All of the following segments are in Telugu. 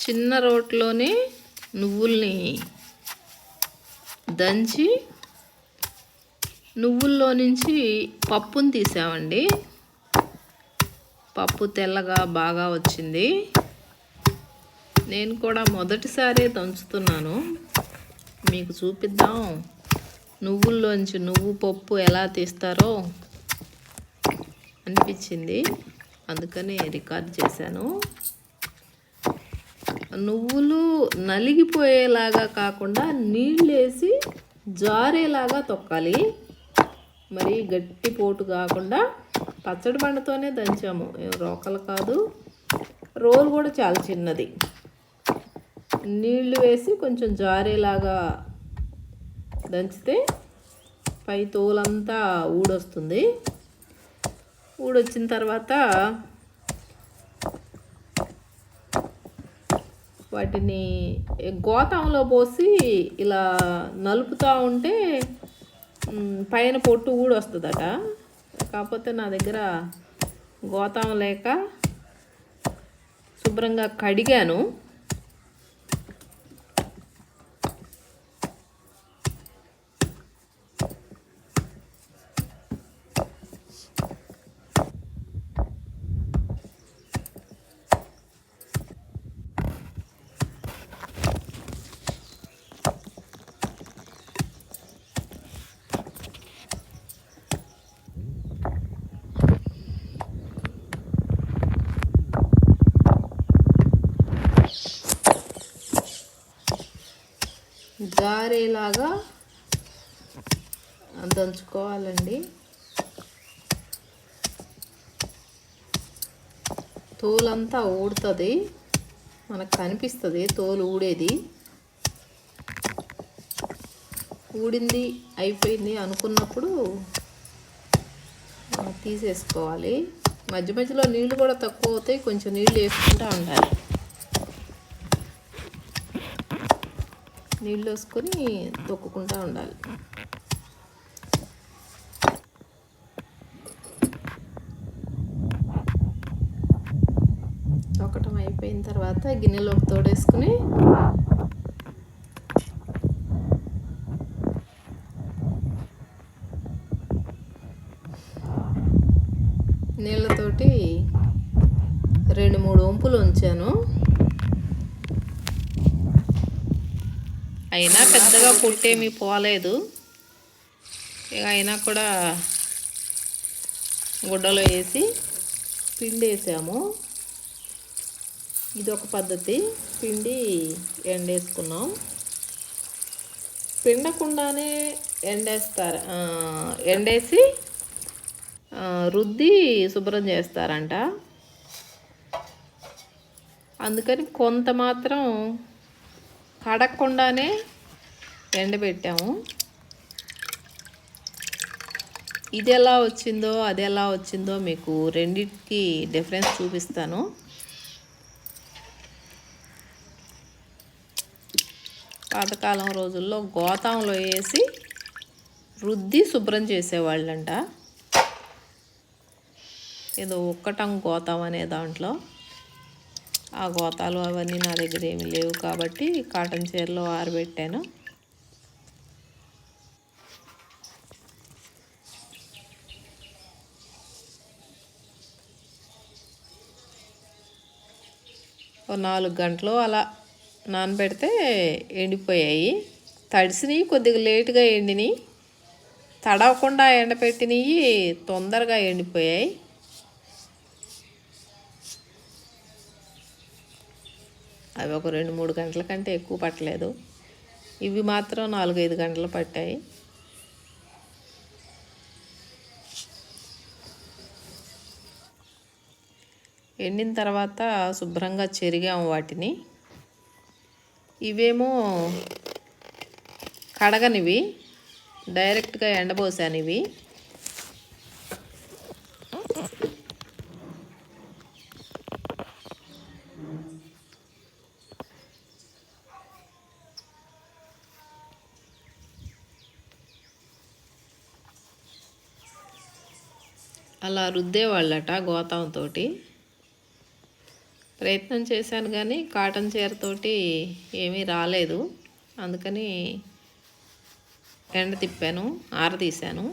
చిన్న రోట్లోనే నువ్వుల్ని దంచి నువ్వుల్లో నుంచి పప్పుని తీసామండి. పప్పు తెల్లగా బాగా వచ్చింది. నేను కూడా మొదటిసారి దంచుతున్నాను. మీకు చూపిద్దాం. నువ్వుల్లోంచి నువ్వు పప్పు ఎలా తీస్తారో అనిపించింది. అందుకని రికార్డ్ చేశాను. నువ్వులు నలిగిపోయేలాగా కాకుండా నీళ్ళు వేసి జారేలాగా తొక్కాలి. మరి గట్టి పోటు కాకుండా పచ్చడి బండతోనే దంచాము. రోకలు కాదు. రోల్ కూడా చాలా చిన్నది. నీళ్ళు వేసి కొంచెం జారేలాగా దంచితే పై తోలంతా ఊడొస్తుంది. ఊడొచ్చిన తర్వాత వాటిని గోతంలో పోసి ఇలా నలుపుతూ ఉంటే పైన పొట్టు కూడా వస్తుందట. కాకపోతే నా దగ్గర గోతం లేక శుభ్రంగా కడిగాను. జారేలాగా దంచుకోవాలండి. తోలంతా ఊడుతుంది. మనకు కనిపిస్తుంది తోలు ఊడేది. ఊడింది అయిపోయింది అనుకున్నప్పుడు తీసేసుకోవాలి. మధ్య మధ్యలో నీళ్ళు కూడా తక్కువ అవుతాయి కొంచెం నీళ్ళు వేసుకుంటూ ఉండాలి. నీళ్ళు వేసుకొని తొక్కుకుంటూ ఉండాలి. తొక్కటం అయిపోయిన తర్వాత గిన్నెలోకి తోడేసుకుని నీళ్ళతోటి రెండు మూడు వంపులు ఉంచాను అయినా పెద్దగా పుట్టేమీ పోలేదు. ఇక అయినా కూడా గుడ్డలో వేసి పిండి వేసాము ఇది ఒక పద్ధతి. పిండి ఎండేసుకున్నాం. పిండకుండానే ఎండేస్తారు ఎండేసి రుద్ది శుభ్రం చేస్తారంట. అందుకని కొంత మాత్రం కడగకుండానే ఎండబెట్టాము. ఇది ఎలా వచ్చిందో అది ఎలా వచ్చిందో మీకు రెండింటికి డిఫరెన్స్ చూపిస్తాను. పాతకాలం రోజుల్లో గోతంలో వేసి రుద్ది శుభ్రం చేసేవాళ్ళంట. ఏదో ఒక్కటం గోతం అనే దాంట్లో. ఆ గోతాలు అవన్నీ నా దగ్గర ఏమి లేవు కాబట్టి కాటన్ చీరలో ఆరబెట్టాను. ఓ నాలుగు గంటలు అలా నానబెడితే ఎండిపోయాయి. తడిసినవి కొద్దిగా లేటుగా ఎండినాయి. తడవకుండా ఎండపెట్టినవి తొందరగా ఎండిపోయాయి. అవి ఒక రెండు మూడు గంటల కంటే ఎక్కువ పట్టలేదు. ఇవి మాత్రం నాలుగైదు గంటలు పట్టాయి. ఎండిన తర్వాత శుభ్రంగా చెరిగాము వాటిని. ఇవేమో కడగనివి. డైరెక్ట్గా ఎండబోసాను ఇవి అలా రుద్దేవాళ్ళట గోతంతో ప్రయత్నం చేశాను కానీ కాటన్ చీరతోటి ఏమీ రాలేదు. అందుకని ఎండ తిప్పాను ఆరదీశాను.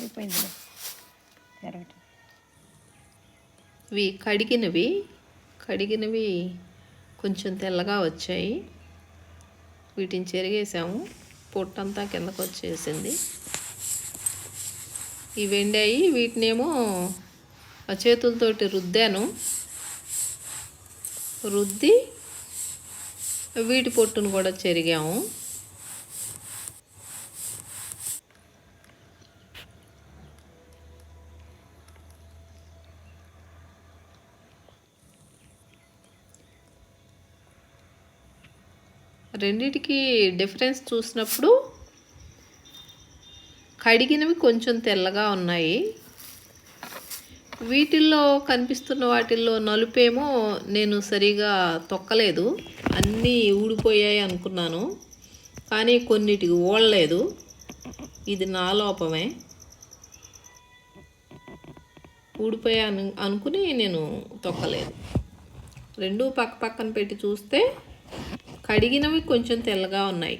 అయిపోయింది ఇవి కడిగినవి కడిగినవి కొంచెం తెల్లగా వచ్చాయి. వీటిని చెరిగేసాము. పొట్టంతా కిందకు వచ్చేసింది. ఇవి ఎండాయి. వీటినేమో ఆ చేతులతోటి రుద్దాను. రుద్ది వీటి పొట్టును కూడా చెరిగాము. రెండిటికి డిఫరెన్స్ చూసినప్పుడు కడిగినవి కొంచెం తెల్లగా ఉన్నాయి. వీటిల్లో కనిపిస్తున్న వాటిల్లో నలుపేమో నేను సరిగా తొక్కలేదు. అన్నీ ఊడిపోయాయి అనుకున్నాను. కానీ కొన్నిటికి ఓడలేదు ఇది నా లోపమే. ఊడిపోయా అను అనుకుని నేను తొక్కలేదు. రెండు పక్క పక్కన పెట్టి చూస్తే కడిగినవి కొంచెం తెల్లగా ఉన్నాయి.